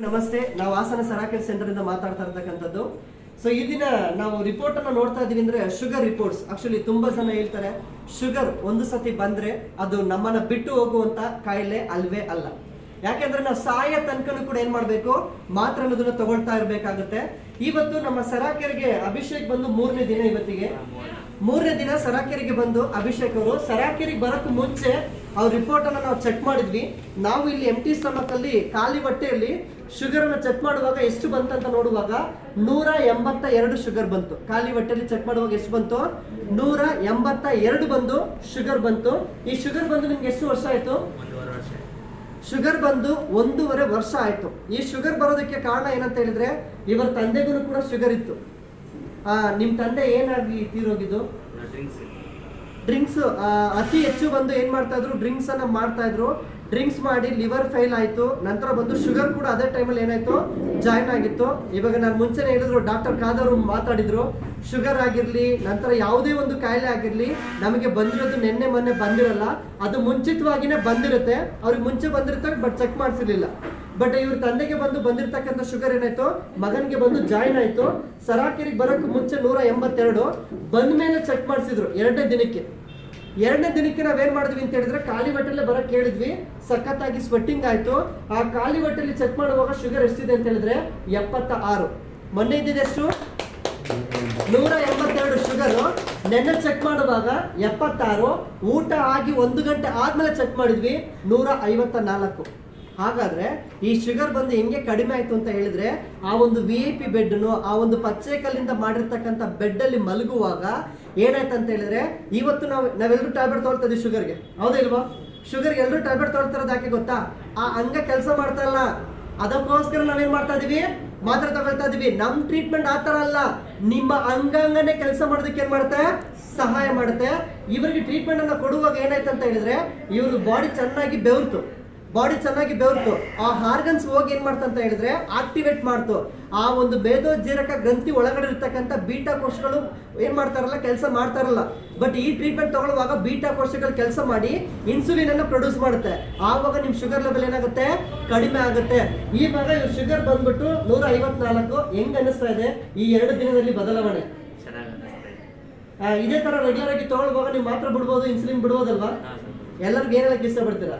ನಮಸ್ತೆ. ನಾವು ಹಾಸನ ಸರಾಕೆಟ್ ಸೆಂಟರ್ ಇಂದ ಮಾತಾಡ್ತಾ ಇರ್ತಕ್ಕಂಥದ್ದು. ಸೊ ಈ ದಿನ ನಾವು ರಿಪೋರ್ಟ್ ಅನ್ನ ನೋಡ್ತಾ ಇದೀವಿ ಅಂದ್ರೆ ಶುಗರ್ ರಿಪೋರ್ಟ್ಸ್ ಆಕ್ಚುಲಿ ತುಂಬಾ ಜನ ಹೇಳ್ತಾರೆ ಶುಗರ್ ಒಂದು ಸತಿ ಬಂದ್ರೆ ಅದು ನಮ್ಮನ್ನ ಬಿಟ್ಟು ಹೋಗುವಂತ ಕಾಯಿಲೆ ಅಲ್ವೇ ಅಲ್ಲ. ಯಾಕೆಂದ್ರೆ ನಾವು ಸಾಯ ತನಕನೂ ಕೂಡ ಏನ್ ಮಾಡ್ಬೇಕು? ಮಾತ್ರ ಅನ್ನೋದನ್ನ ತಗೊಳ್ತಾ ಇರ್ಬೇಕಾಗುತ್ತೆ. ಇವತ್ತು ನಮ್ಮ ಸರಾಕೆರೆಗೆ ಅಭಿಷೇಕ್ ಬಂದು ಮೂರನೇ ದಿನ ಇವತ್ತಿಗೆ. ಮೂರನೇ ದಿನ ಸರಾಕೆರೆಗೆ ಬಂದು ಅಭಿಷೇಕ್ ಅವರು, ಸರಾಕೆರೆಗೆ ಬರೋಕ್ಕೂ ಮುಂಚೆ ಅವ್ರ ರಿಪೋರ್ಟ್ ಅನ್ನು ನಾವು ಚೆಕ್ ಮಾಡಿದ್ವಿ. ನಾವು ಇಲ್ಲಿ ಎಂ ಟಿ ಸ್ಟಮಕ್ ಅಲ್ಲಿ ಖಾಲಿ ಬಟ್ಟೆಯಲ್ಲಿ ಶುಗರ್ ಅನ್ನು ಚೆಕ್ ಮಾಡುವಾಗ ಎಷ್ಟು ಬಂತಂತ ನೋಡುವಾಗ ನೂರ ಎಂಬತ್ತ ಎರಡು ಶುಗರ್ ಬಂತು. ಖಾಲಿ ಹೊಟ್ಟೆಯಲ್ಲಿ ಚೆಕ್ ಮಾಡುವಾಗ ಎಷ್ಟು ಬಂತು? ನೂರ ಎಂಬತ್ತ ಎರಡು ಬಂದು ಶುಗರ್ ಬಂತು. ಈ ಶುಗರ್ ಬಂದು ನಿಮ್ಗೆ ಎಷ್ಟು ವರ್ಷ ಆಯ್ತು? ಶುಗರ್ ಬಂದು ಒಂದೂವರೆ ವರ್ಷ ಆಯ್ತು. ಈ ಶುಗರ್ ಬರೋದಕ್ಕೆ ಕಾರಣ ಏನಂತ ಹೇಳಿದ್ರೆ, ಇವರ ತಂದೆಗೂ ಕೂಡ ಶುಗರ್ ಇತ್ತು. ಆ, ನಿಮ್ ತಂದೆ ಏನಾಗಿ ತೀರೋಗಿದ್ದು ಡ್ರಿಂಕ್ಸ್ ಡ್ರಿಂಕ್ಸ್ ಅತಿ ಹೆಚ್ಚು ಬಂದು ಏನ್ ಮಾಡ್ತಾ ಇದ್ರು? ಡ್ರಿಂಕ್ಸ್ ಅನ್ನ ಮಾಡ್ತಾ ಇದ್ರು. ಡ್ರಿಂಕ್ಸ್ ಮಾಡಿ ಲಿವರ್ ಫೈಲ್ ಆಯ್ತು. ನಂತರ ಬಂದು ಶುಗರ್ ಕೂಡ ಅದೇ ಟೈಮಲ್ಲಿ ಏನಾಯ್ತು? ಜಾಯ್ನ್ ಆಗಿತ್ತು. ಇವಾಗ ನಾನು ಮುಂಚೆನೆ ಹೇಳಿದ್ರು ಡಾಕ್ಟರ್ ಖಾದರ್ ಮಾತಾಡಿದ್ರು ಶುಗರ್ ಆಗಿರಲಿ ನಂತರ ಯಾವುದೇ ಒಂದು ಕಾಯಿಲೆ ಆಗಿರಲಿ ನಮಗೆ ಬಂದಿರೋದು ನಿನ್ನೆ ಮೊನ್ನೆ ಬಂದಿರಲ್ಲ ಅದು ಮುಂಚಿತವಾಗಿನೇ ಬಂದಿರುತ್ತೆ. ಅವ್ರಿಗೆ ಮುಂಚೆ ಬಂದಿರುತ್ತೆ ಬಟ್ ಚೆಕ್ ಮಾಡಿಸಿರ್ಲಿಲ್ಲ. ಬಟ್ ಇವ್ರ ತಂದೆಗೆ ಬಂದು ಬಂದಿರತಕ್ಕಂತ ಶುಗರ್ ಏನಾಯ್ತು? ಮಗನ್ಗೆ ಬಂದು ಜಾಯಿನ್ ಆಯ್ತು. ಸರಾಕೆರಿಗೆ ಬರೋಕ್ಕೆ ಮುಂಚೆ ನೂರ ಎಂಬತ್ತೆರಡು. ಬಂದ ಮೇಲೆ ಚೆಕ್ ಮಾಡಿಸಿದ್ರು ಎರಡನೇ ದಿನಕ್ಕೆ. ಎರಡನೇ ದಿನಕ್ಕೆ ನಾವೇನ್ ಮಾಡಿದ್ವಿ ಅಂತ ಹೇಳಿದ್ರೆ ಖಾಲಿ ಹೊಟ್ಟೆಲ್ಲೇ ಬರಕ್ ಕೇಳಿದ್ವಿ. ಸಖತ್ತಾಗಿ ಸ್ವೆಟ್ಟಿಂಗ್ ಆಯ್ತು. ಆ ಖಾಲಿ ಹೊಟ್ಟೆಲಿ ಚೆಕ್ ಮಾಡುವಾಗ ಶುಗರ್ ಎಷ್ಟಿದೆ ಅಂತ ಹೇಳಿದ್ರೆ ಎಪ್ಪತ್ತ ಆರು ಮೊನ್ನೆ ಎಷ್ಟು? ನೂರ ಎಂಬತ್ತೆರಡು ಶುಗರ್ ನೆನ್ನೆ ಚೆಕ್ ಮಾಡುವಾಗ ಎಪ್ಪತ್ತಾರು. ಊಟ ಆಗಿ ಒಂದು ಗಂಟೆ ಆದ್ಮೇಲೆ ಚೆಕ್ ಮಾಡಿದ್ವಿ. ನೂರ ಐವತ್ತ ನಾಲ್ಕು ಹಾಗಾದ್ರೆ ಈ ಶುಗರ್ ಬಂದು ಹೆಂಗೆ ಕಡಿಮೆ ಆಯ್ತು ಅಂತ ಹೇಳಿದ್ರೆ, ಆ ಒಂದು ವಿ ಐ ಪಿ ಬೆಡ್ನು, ಆ ಒಂದು ಪಚ್ಚೆ ಕಲ್ಲಿಂದ ಮಾಡಿರ್ತಕ್ಕಂಥ ಬೆಡ್ ಅಲ್ಲಿ ಮಲಗುವಾಗ ಏನಾಯ್ತು ಅಂತ ಹೇಳಿದ್ರೆ, ಇವತ್ತು ನಾವು ನಾವೆಲ್ಲರೂ ಟ್ಯಾಬ್ಲೆಟ್ ತೊಗೊಳ್ತಾ ಇದೀವಿ ಶುಗರ್ಗೆ ಹೌದಾ ಇಲ್ವಾ? ಶುಗರ್ಗೆ ಎಲ್ಲರೂ ಟ್ಯಾಬ್ಲೆಟ್ ತೊಗೊಳ್ತಿರೋದು ಯಾಕೆ ಗೊತ್ತಾ? ಆ ಅಂಗ ಕೆಲಸ ಮಾಡ್ತಾ ಇಲ್ಲ. ಅದಕ್ಕೋಸ್ಕರ ನಾವೇನ್ ಮಾಡ್ತಾ ಇದೀವಿ? ಮಾತ್ರ ತಗೊಳ್ತಾ ಇದೀವಿ. ನಮ್ ಟ್ರೀಟ್ಮೆಂಟ್ ಆ ತರ ಅಲ್ಲ. ನಿಮ್ಮ ಅಂಗಾಂಗನೇ ಕೆಲಸ ಮಾಡೋದಕ್ಕೆ ಏನ್ ಮಾಡುತ್ತೆ? ಸಹಾಯ ಮಾಡುತ್ತೆ. ಇವರಿಗೆ ಟ್ರೀಟ್ಮೆಂಟ್ ಅನ್ನ ಕೊಡುವಾಗ ಏನಾಯ್ತು ಅಂತ ಹೇಳಿದ್ರೆ ಇವ್ರ ಬಾಡಿ ಚೆನ್ನಾಗಿ ಬೆವರ್ತು. ಬಾಡಿ ಚೆನ್ನಾಗಿ ಬೆವರ್ತು. ಆ ಹಾರ್ಗನ್ಸ್ ಹೋಗಿ ಏನ್ ಮಾಡ್ತಂತ ಅಂತ ಹೇಳಿದ್ರೆ ಆಕ್ಟಿವೇಟ್ ಮಾಡ್ತು. ಆ ಒಂದು ಭೇದೋಜ್ಜೀರಕ ಗ್ರಂಥಿ ಒಳಗಡೆ ಇರ್ತಕ್ಕಂಥ ಬೀಟಾ ಕೋಶಗಳು ಏನ್ ಮಾಡ್ತಾರಲ್ಲ ಕೆಲಸ ಮಾಡ್ತಾರಲ್ಲ ಬಟ್ ಈ ಟ್ರೀಟ್ಮೆಂಟ್ ತಗೊಳ್ಳುವಾಗ ಬೀಟಾ ಕೋಶಗಳು ಕೆಲಸ ಮಾಡಿ ಇನ್ಸುಲಿನ್ ಅನ್ನ ಪ್ರೊಡ್ಯೂಸ್ ಮಾಡುತ್ತೆ. ಆವಾಗ ನಿಮ್ ಶುಗರ್ ಲೆವೆಲ್ ಏನಾಗುತ್ತೆ? ಕಡಿಮೆ ಆಗುತ್ತೆ. ಈವಾಗ ಇವ್ರ ಶುಗರ್ ಬಂದ್ಬಿಟ್ಟು ನೂರ ಐವತ್ನಾಲ್ಕು ಹೆಂಗ್ ಅನಿಸ್ತಾ ಇದೆ? ಈ ಎರಡು ದಿನದಲ್ಲಿ ಬದಲಾವಣೆ. ಇದೆ. ತರ ರೆಗ್ಯುಲರ್ ಆಗಿ ತಗೊಳ್ಳುವಾಗ ನೀವು ಮಾತ್ರ ಬಿಡ್ಬೋದು ಇನ್ಸುಲಿನ್ ಬಿಡ್ಬೋದಲ್ವಾ? ಎಲ್ಲರಿಗೂ ಏನೇಳಕ್ಕೆ ಇಷ್ಟಪಡ್ತೀರಾ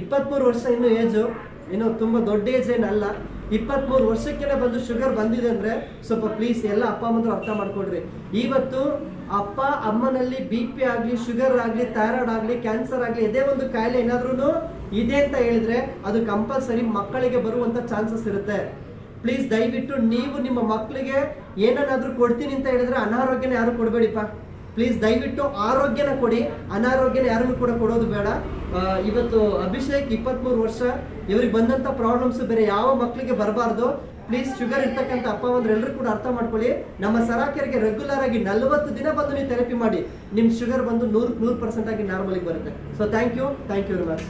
ಇಪ್ಪತ್ಮೂರು ವರ್ಷ ಇನ್ನು ಏಜು? ಇನ್ನು ತುಂಬ ದೊಡ್ಡ ಏಜ್ ಏನಲ್ಲ. ಇಪ್ಪತ್ಮೂರು ವರ್ಷಕ್ಕೆ ಬಂದು ಶುಗರ್ ಬಂದಿದೆ ಅಂದ್ರೆ ಸ್ವಲ್ಪ ಪ್ಲೀಸ್ ಎಲ್ಲ ಅಪ್ಪ ಅಮ್ಮಂದ್ರು ಅರ್ಥ ಮಾಡ್ಕೊಡ್ರಿ ಇವತ್ತು ಅಪ್ಪ, ಅಮ್ಮನಲ್ಲಿ ಬಿ ಪಿ ಆಗಲಿ, ಶುಗರ್ ಆಗಲಿ, ಥೈರಾಯ್ಡ್ ಆಗಲಿ, ಕ್ಯಾನ್ಸರ್ ಆಗಲಿ ಇದೇ ಒಂದು ಕಾಯಿಲೆ ಏನಾದ್ರೂ ಇದೆ ಅಂತ ಹೇಳಿದ್ರೆ ಅದು ಕಂಪಲ್ಸರಿ ಮಕ್ಕಳಿಗೆ ಬರುವಂತ ಚಾನ್ಸಸ್ ಇರುತ್ತೆ. ಪ್ಲೀಸ್ ದಯವಿಟ್ಟು ನೀವು ನಿಮ್ಮ ಮಕ್ಕಳಿಗೆ ಏನನ್ನಾದರೂ ಕೊಡ್ತೀನಿ ಅಂತ ಹೇಳಿದ್ರೆ ಅನಾರೋಗ್ಯನ ಯಾರು ಕೊಡಬೇಡಿಪ್ಪ? ಪ್ಲೀಸ್ ದಯವಿಟ್ಟು ಆರೋಗ್ಯನ ಕೊಡಿ. ಅನಾರೋಗ್ಯನ ಯಾರನ್ನು ಕೂಡ ಕೊಡೋದು ಬೇಡ. ಇವತ್ತು ಅಭಿಷೇಕ್ ಇಪ್ಪತ್ಮೂರು ವರ್ಷ. ಇವ್ರಿಗೆ ಬಂದಂತ ಪ್ರಾಬ್ಲಮ್ಸ್ ಬೇರೆ ಯಾವ ಮಕ್ಕಳಿಗೆ ಬರಬಾರ್ದು. ಪ್ಲೀಸ್ ಶುಗರ್ ಇರ್ತಕ್ಕಂಥ ಅಪ್ಪ ಅಂದ್ರೆ ಎಲ್ಲರೂ ಕೂಡ ಅರ್ಥ ಮಾಡ್ಕೊಳ್ಳಿ. ನಮ್ಮ ಸರಾಕೆರಿಗೆ ರೆಗ್ಯುಲರ್ ಆಗಿ ನಲವತ್ತು ದಿನ ಬಂದು ನೀವು ಥೆರಪಿ ಮಾಡಿ. ನಿಮ್ಮ ಶುಗರ್ ಬಂದು ನೂರು ನೂರು ಪರ್ಸೆಂಟ್ ಆಗಿ ನಾರ್ಮಲಿಗೆ ಬರುತ್ತೆ. So thank you thank you very much